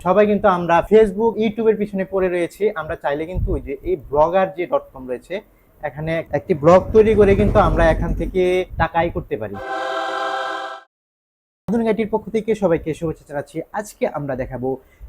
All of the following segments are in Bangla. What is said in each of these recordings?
সবাই কিন্তু আমরা ফেসবুক ইউটিউবের পিছনে পড়ে রয়েছি। আমরা চাইলে কিন্তু ওই যে এই ব্লগার যে ডট কম রয়েছে, এখানে একটি ব্লগ তৈরি করে কিন্তু আমরা এখান থেকে টাকাই করতে পারি। আধুনিক পক্ষ থেকে সবাইকে শুভেচ্ছা জানাচ্ছি। আজকে আমরা দেখাবো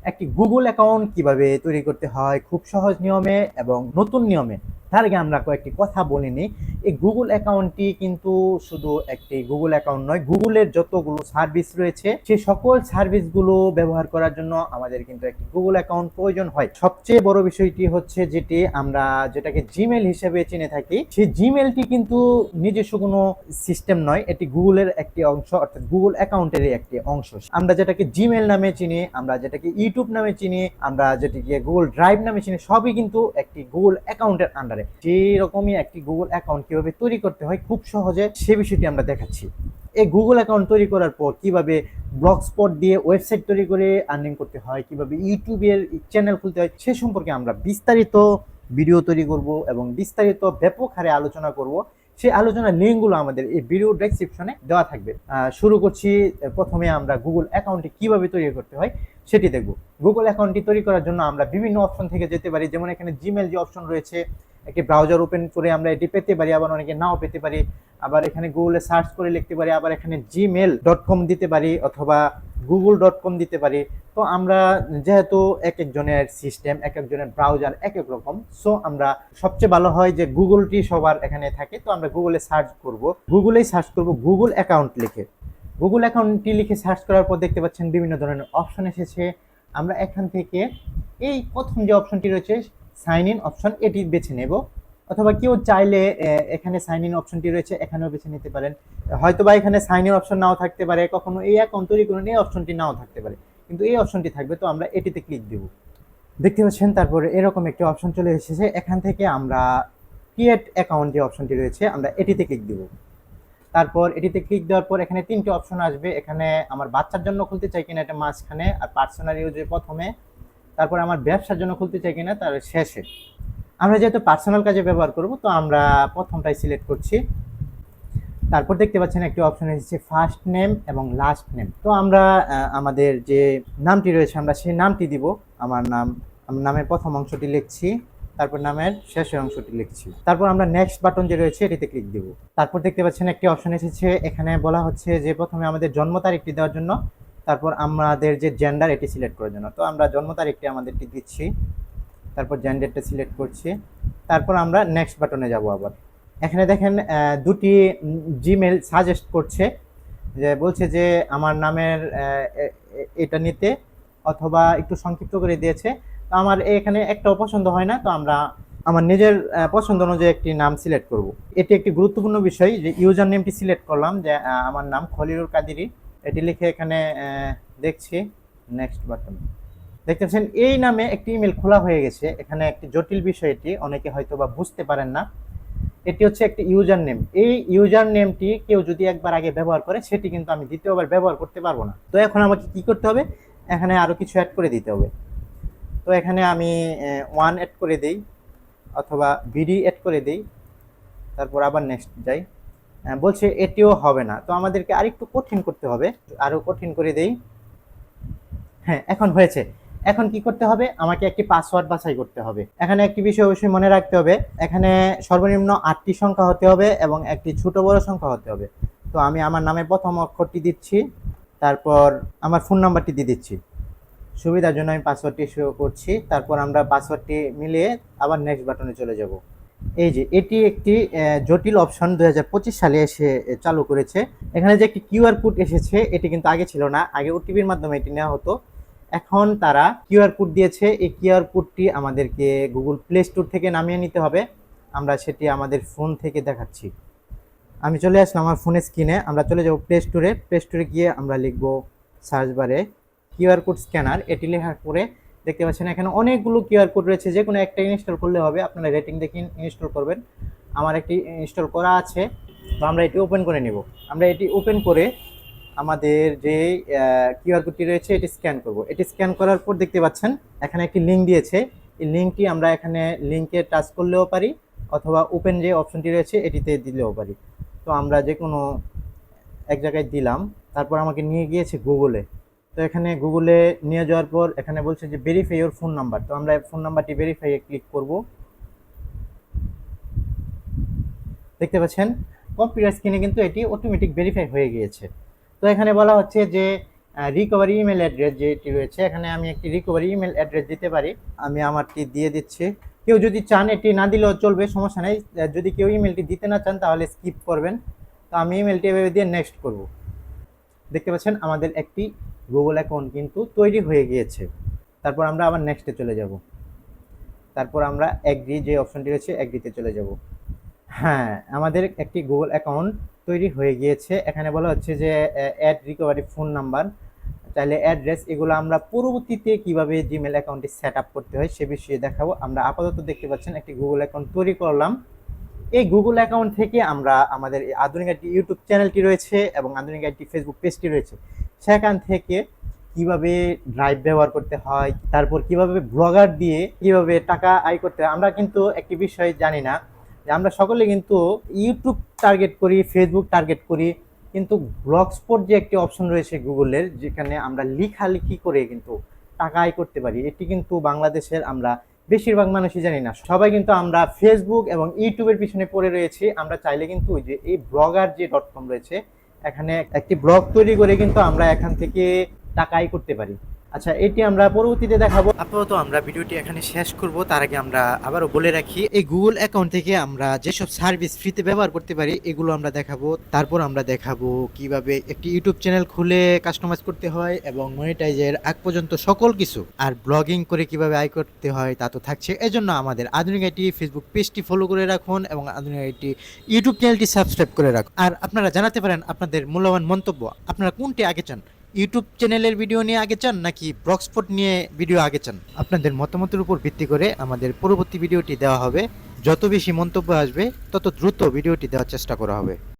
একটি গুগল অ্যাকাউন্ট কীভাবে তৈরি করতে হয় খুব সহজ নিয়মে এবং নতুন নিয়মে। তার আগে আমরা কয়েকটি কথা বলিনি এই গুগল অ্যাকাউন্টটি কিন্তু শুধু একটি গুগল অ্যাকাউন্ট নয় গুগলের যতগুলো সার্ভিস রয়েছে, সে সকল সার্ভিসগুলো ব্যবহার করার জন্য আমাদের কিন্তু একটি গুগল অ্যাকাউন্ট প্রয়োজন হয়। সবচেয়ে বড় বিষয়টি হচ্ছে যেটি আমরা যেটাকে জিমেল হিসেবে চিনে থাকি, সেই জিমেলটি কিন্তু নিজস্ব কোনো সিস্টেম নয়, এটি গুগলের একটি অংশ, অর্থাৎ গুগল অ্যাকাউন্টেরই একটি অংশ। আমরা যেটাকে জিমেল নামে চিনি, আমরা যেটাকে ইউটিউব নামে চিনি, আমরা যেটাকে গুগল ড্রাইভ নামে চিনি, সবই কিন্তু একটি গুগল অ্যাকাউন্টের আন্ডারে সেই রকমই একটি গুগল অ্যাকাউন্ট কীভাবে তৈরি করতে হয়, খুব সহজে সে বিষয়টি আমরা দেখাচ্ছি। এই গুগল অ্যাকাউন্ট তৈরি করার পর কীভাবে ব্লগ স্পট দিয়ে ওয়েবসাইট তৈরি করে আর্নিং করতে হয়, কীভাবে ইউটিউবের চ্যানেল খুলতে হয়, সে সম্পর্কে আমরা বিস্তারিত ভিডিও তৈরি করব এবং বিস্তারিত ব্যাপক হারে আলোচনা করব। সেই আলোচনার লিঙ্কগুলো আমাদের এই ভিডিও ডেসক্রিপশনে দেওয়া থাকবে। শুরু করছি, প্রথমে আমরা গুগল অ্যাকাউন্টটি কীভাবে তৈরি করতে হয় সেটি দেখব। গুগল অ্যাকাউন্টটি তৈরি করার জন্য আমরা বিভিন্ন অপশন থেকে যেতে পারি, যেমন এখানে জিমেল যে অপশন রয়েছে একটি ব্রাউজার ওপেন করে আমরা এটি পেতে পারি, আবার অনেকে নাও পেতে পারি। আবার এখানে গুগলে সার্চ করে লিখতে পারি, আবার এখানে জিমেল ডট কম দিতে পারি অথবা গুগল ডট কম দিতে পারি। তো আমরা যেহেতু এক একজনের সিস্টেম এক একজনের ব্রাউজার এক এক রকম সো আমরা সবচেয়ে ভালো হয় যে গুগলটি সবার এখানে থাকে, তো আমরা গুগলে সার্চ করব। গুগলেই সার্চ করব গুগল অ্যাকাউন্ট লিখে। গুগল অ্যাকাউন্টটি লিখে সার্চ করার পর দেখতে পাচ্ছেন বিভিন্ন ধরনের অপশন এসেছে। আমরা এখান থেকে এই প্রথম যে অপশনটি রয়েছে সাইন ইন অপশন এটি বেছে নেব। অথবা কেউ চাইলে এখানে সাইন ইন অপশনটি রয়েছে, এখানেও বেছে নিতে পারেন। হয়তো বা এখানে সাইন ইন অপশন নাও থাকতে পারে, কখনো এই অ্যাকাউন্ট তৈরি করুন এই অপশনটি নাও থাকতে পারে। কিন্তু এই অপশনটি থাকবে, তো আমরা এটিতে ক্লিক দেব। দেখতে পাচ্ছেন, তারপরে এরকম একটি অপশন চলে এসেছে। এখান থেকে আমরা ক্রিয়েট অ্যাকাউন্ট যে অপশনটি রয়েছে, আমরা এটিতে ক্লিক দেব। তারপর এটিতে ক্লিক দেওয়ার পর এখানে তিনটি অপশন আসবে। এখানে আমার বাচ্চার জন্য খুলতে চাই কিনা এটা মাঝখানে, আর পার্সোনাল ইউজে প্রথমে তারপর আমার ব্যবসার জন্য খুলতে চাই কিনা, তার শেষে। আমরা যেহেতু পার্সোনাল কাজে ব্যবহার করব, তো আমরা প্রথমটাই সিলেক্ট করছি। তারপর দেখতে পাচ্ছেন একটি অপশন এসেছে ফার্স্ট নেম এবং লাস্ট নেম তো আমরা আমাদের যে নামটি রয়েছে, আমরা সেই নামটি দিব। আমার নাম নামের প্রথম অংশটি লিখছি, তারপর নামের শেষের অংশটি লিখছি। তারপর আমরা নেক্সট বাটন যে রয়েছে, এটিতে ক্লিক দিব। তারপর দেখতে পাচ্ছেন একটি অপশন এসেছে, এখানে বলা হচ্ছে যে প্রথমে আমাদের জন্ম তারিখটি দেওয়ার জন্য তারপর আমাদের যে জেন্ডার এটি সিলেক্ট করার জন্য। তো আমরা জন্ম তারিখটি আমাদেরটি দিচ্ছি। তারপর জেন্ডারটা সিলেক্ট করছি। তারপর আমরা নেক্সট বাটনে যাব আবার। এখানে দেখেন দুটি জিমেল সাজেস্ট করছে যে, বলছে যে, আমার নামের এটা নিতে অথবা একটু সংক্ষিপ্ত করে দিয়েছে। তো আমার এখানে একটাও পছন্দ হয় না, তো আমরা আমার নিজের পছন্দ অনুযায়ী একটি নাম সিলেক্ট করব। এটি একটি গুরুত্বপূর্ণ বিষয় যে ইউজার নেমটি সিলেক্ট করলাম যে আমার নাম খলিলুর কাদিরি। এটি লিখে এখানে দেখছি নেক্সট বাটন দেখতে পাচ্ছেন এই নামে একটি ইমেল খোলা হয়ে গেছে। এখানে একটি জটিল বিষয় এটি, অনেকে হয়তো বা বুঝতে পারেন না। এটি হচ্ছে একটি ইউজার নেম এই ইউজার নেমটি কেউ যদি একবার আগে ব্যবহার করে, সেটি কিন্তু আমি দ্বিতীয়বার ব্যবহার করতে পারব না। তো এখন আমাকে কি করতে হবে? এখানে আরও কিছু অ্যাড করে দিতে হবে। তো এখানে আমি ওয়ান অ্যাড করে দেই, অথবা ভিডি অ্যাড করে দেই। তারপর আবার নেক্সট যাই। বলছে এটিও হবে না। তো আমাদেরকে আরেকটু কঠিন করতে হবে। আরও কঠিন করে দেই। হ্যাঁ এখন হয়েছে। এখন কি করতে হবে? আমাকে একটি পাসওয়ার্ড বাছাই করতে হবে। এখানে একটি বিষয় অবশ্যই মনে রাখতে হবে। এখানে সর্বনিম্ন আটটি সংখ্যা হতে হবে এবং একটি ছোট বড় সংখ্যা হতে হবে। তো আমি আমার নামে প্রথম অক্ষরটি দিচ্ছি। তারপর আমার ফোন নাম্বারটি দিয়ে দিচ্ছি। সুবিধার জন্য আমি পাসওয়ার্ডটি শো করছি। তারপর আমরা পাসওয়ার্ডটি মিলিয়ে আবার নেক্সট বাটনে চলে যাব। এই যে, এটি একটি জটিল অপশন পঁচিশ সালে এসে চালু করেছে। এখানে যে একটি কিউআর কোড এসেছে, এটি কিন্তু আগে ছিল না। আগে ওটিপির মাধ্যমে এটি নেওয়া হতো। এখন তারা কিউআর কোড দিয়েছে। এই কিউআর কোডটি আমাদেরকে গুগল প্লে স্টোর থেকে নামিয়ে নিতে হবে। আমরা সেটি আমাদের ফোন থেকে দেখাচ্ছি। আমি চলে আসলাম আমার ফোনের স্ক্রিনে আমরা চলে যাব প্লে স্টোরে প্লে স্টোরে গিয়ে আমরা লিখব সার্চ বারে কিউআর কোড স্ক্যানার এটি লেখার পরে দেখতে পাচ্ছেন, এখানে অনেকগুলো কিউআর কোড রয়েছে, যে কোনো একটা ইনস্টল করলে হবে। আপনারা রেটিং দেখে ইনস্টল করবেন। আমার একটি ইনস্টল করা আছে, তো আমরা এটি ওপেন করে নেব। আমরা এটি ওপেন করে আমাদের যে কিউআর কোডটি রয়েছে, এটি স্ক্যান করব। এটি স্ক্যান করার পর দেখতে পাচ্ছেন, এখানে একটি লিঙ্ক দিয়েছে। এই লিঙ্কটি আমরা এখানে লিঙ্কে টাচ করলেও পারি, অথবা ওপেন যে অপশনটি রয়েছে, এটিতে দিলেও পারি। তো আমরা যে কোনো এক জায়গায় দিলাম, তারপর আমাকে নিয়ে গিয়েছে গুগলে তো এখানে গুগলে নিয়ে যাওয়ার পর এখানে বলছে যে ভেরিফাই ইওর ফোন নাম্বার তো আমরা ফোন নাম্বারটি ভেরিফাই ক্লিক করব। দেখতে পাচ্ছেন? কম্পিউটার স্ক্রিনে কিন্তু এটি অটোমেটিক ভেরিফাই হয়ে গিয়েছে। তো এখানে বলা হচ্ছে যে রিকভারি ইমেল অ্যাড্রেস যেটি রয়েছে, এখানে আমি একটি রিকভারি ইমেল অ্যাড্রেস দিতে পারি। আমি আমারটি দিয়ে দিচ্ছি। কেউ যদি চান এটি না দিলেও চলবে, সমস্যা নেই। যদি কেউ ইমেলটি দিতে না চান, তাহলে স্কিপ করবেন। তো আমি ইমেলটি এভাবে দিয়ে নেক্সট করব। দেখতে পাচ্ছেন? আমাদের একটি গুগল অ্যাকাউন্ট কিন্তু তৈরি হয়ে গিয়েছে। তারপর আমরা আবার নেক্সটে চলে যাব। তারপর আমরা এগ্রি যে অপশনটি রয়েছে এগ্রিতে চলে যাব। হ্যাঁ আমাদের একটি গুগল অ্যাকাউন্ট তৈরি হয়ে গিয়েছে। এখানে বলা হচ্ছে যে অ্যাড রিকভারি ফোন নাম্বার চাইলে অ্যাড্রেস এগুলো আমরা পরবর্তীতে কীভাবে জিমেল অ্যাকাউন্টটি সেট আপ করতে হয় সে বিষয়ে দেখাবো। আমরা আপাতত দেখতে পাচ্ছেন একটি গুগল অ্যাকাউন্ট তৈরি করলাম। এই গুগল অ্যাকাউন্ট থেকে আমরা আমাদের আধুনিক একটি ইউটিউব চ্যানেলটি রয়েছে এবং আধুনিক একটি ফেসবুক পেজটি রয়েছে। সেখান থেকে কীভাবে ড্রাইভ ব্যবহার করতে হয়, তারপর কীভাবে ব্লগার দিয়ে কীভাবে টাকা আয় করতে হয়, আমরা কিন্তু একটি বিষয় জানি না। যে আমরা সকলে কিন্তু ইউটিউব টার্গেট করি ফেসবুক টার্গেট করি, কিন্তু ব্লগ স্পট যে একটি অপশন রয়েছে গুগলের যেখানে আমরা লেখালেখি করে কিন্তু টাকা আয় করতে পারি, এটি কিন্তু বাংলাদেশের আমরা বেশিরভাগ মানুষই জানি না। সবাই কিন্তু আমরা ফেসবুক এবং ইউটিউবের পিছনে পড়ে রয়েছি। আমরা চাইলে কিন্তু ওই যে এই ব্লগার যে ডট কম রয়েছে এখানে একটি ব্লক তৈরি করে কিন্তু আমরা এখান থেকে টাকাই করতে পারি। আচ্ছা এটি আমরা পরবর্তীতে দেখাবো। আপাতত আমরা ভিডিওটি এখানে শেষ করব। তার আগে আমরা আবারও বলে রাখি, এই গুগল অ্যাকাউন্ট থেকে আমরা যেসব সার্ভিস ফ্রিতে ব্যবহার করতে পারি, এগুলো আমরা দেখাবো। তারপর আমরা দেখাবো কীভাবে একটি ইউটিউব চ্যানেল খুলে কাস্টমাইজ করতে হয় এবং মনিটাইজের আগ পর্যন্ত সকল কিছু। আর ব্লগিং করে কীভাবে আয় করতে হয় তা তো থাকছে। এজন্য আমাদের আধুনিক আইটি ফেসবুক পেজটি ফলো করে রাখুন এবং আধুনিক আইটি ইউটিউব চ্যানেলটি সাবস্ক্রাইব করে রাখুন। আর আপনারা জানাতে পারেন আপনাদের মূল্যবান মন্তব্য। আপনারা কোনটি আগে চান? ইউটিউব চ্যানেলের ভিডিও নিয়ে আগে চান নাকি ব্লগস্পট নিয়ে ভিডিও আগে চান? আপনাদের মতামতের উপর ভিত্তি করে আমাদের পরবর্তী ভিডিওটি দেওয়া হবে। যত বেশি মন্তব্য আসবে, তত দ্রুত ভিডিওটি দেওয়ার চেষ্টা করা হবে।